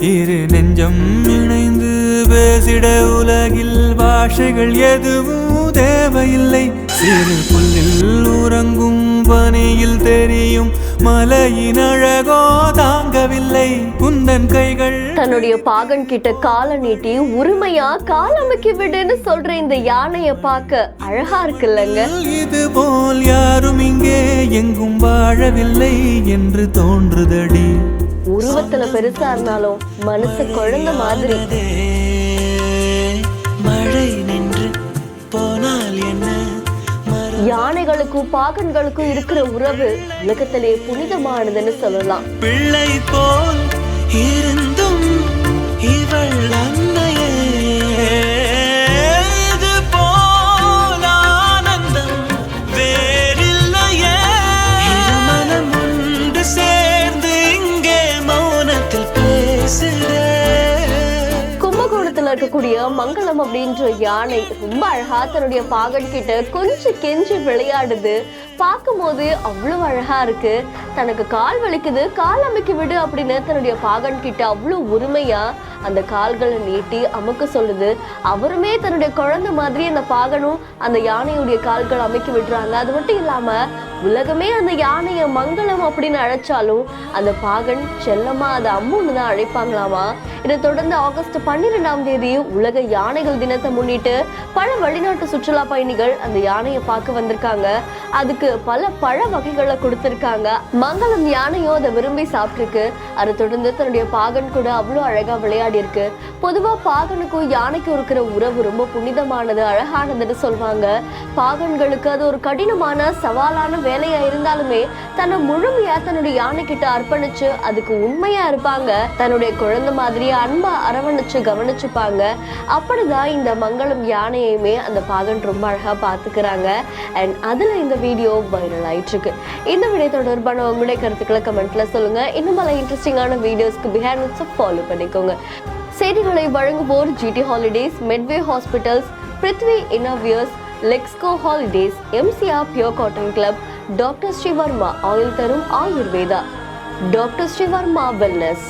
இரு நெஞ்சம் இணைந்து பேசிட உலகில் பாஷைகள் எதுவும் தேவையில்லை. சிறு புல்லில் உறங்கும் பனியில் தெரியும் மலையின் அழகோ தாங்கவில்லை. குந்தன் கைகள் தன்னுடைய பாகன் கிட்ட காலை நீட்டி உரிமையா? காலமைக்கி விடுன்னு சொல்ற இந்த யானைய பார்க்க அழகா இருக்குல்லங்க. இது போல் யாரும் இங்கே எங்கும் வாழவில்லை என்று தோன்றுதடி. உருவத்துல பெருசா இருந்தாலும் மனசு குழந்தை மாதிரி. மழை நின்று போனால் என்ன? யானைகளுக்கும் பாகன்களுக்கும் இருக்கிற உறவு உலகத்திலே புனிதமானதுன்னு சொல்லலாம். பிள்ளை போல் இருந்தும் இருக்கக்கூடிய மங்களம் அப்படின்ற யானை ரொம்ப அழகா தன்னுடைய பாகன் கிட்ட கொஞ்சம் கெஞ்சி விளையாடுது. பார்க்கும்போது அவ்வளவு அழகா இருக்கு. தனக்கு கால் வலிக்குது. கால் அமைக்க விடு அப்படின்னு தன்னுடைய பாகன் கிட்ட அவ்வளவு உரிமையா அந்த கால்களை நீட்டி அமுக்க சொல்லுது. அவருமே தன்னுடைய குழந்தை மாதிரி அந்த பாகனும் அந்த யானையுடைய கால்கள் அமைக்க விடுறாங்க. அது மட்டும் இல்லாம உலகமே அந்த யானையை மங்களம் அப்படின்னு அழைச்சாலும் அந்த பாகன் செல்லமா அதை அம்முன்னு தான் அழைப்பாங்களாமா? இதை தொடர்ந்து ஆகஸ்ட் பன்னிரெண்டாம் தேதி உலக யானைகள் தினத்தை முன்னிட்டு பல வெளிநாட்டு சுற்றுலா பயணிகள் அந்த யானையை பார்க்க வந்திருக்காங்க. அதுக்கு பல பழ வகைகளை கொடுத்துருக்காங்க. மங்களம் யானையும் அதை விரும்பி சாப்பிட்டுருக்கு. அதை தொடர்ந்து தன்னுடைய பாகன் கூட அவ்வளோ அழகாக விளையாடி இருக்கு. பொதுவாக பாகனுக்கும் யானைக்கும் இருக்கிற உறவு ரொம்ப புனிதமானது அழகானதுன்னு சொல்லுவாங்க பாகன்களுக்கு அது ஒரு கடினமான சவாலான வேலையா இருந்தாலுமே தன்னை முழுமையா தன்னுடைய யானை கிட்ட அர்ப்பணிச்சு அதுக்கு உண்மையா இருப்பாங்க. தன்னுடைய குழந்தை மாதிரி அன்பா அரவணைச்சு கவனிச்சுப்பாங்க. அப்படிதான் இந்த மங்களம் யானையுமே அந்த பாகன் ரொம்ப அழகா பாத்துக்கிறாங்க அண்ட் அதுல இந்த வீடியோ வைரல் ஆயிட்டு இருக்கு இந்த வீடியோ தொடர்பான உங்களுடைய கருத்துக்களை கமெண்ட்ல சொல்லுங்க. இன்னும் பல இன்ட்ரெஸ்டிங்கான வீடியோஸ்க்கு பிஹேண்ட் ஃபாலோ பண்ணிக்கோங்க. செய்திகளை வழங்குவோர் GD holidays Medway hospitals Prithvi இன்னோவியர்ஸ் Lexco holidays MCR pure cotton club doctor Srivarma oil தரும் ஆயுர்வேதா டாக்டர் ஸ்ரீவர்மா வெல்னஸ்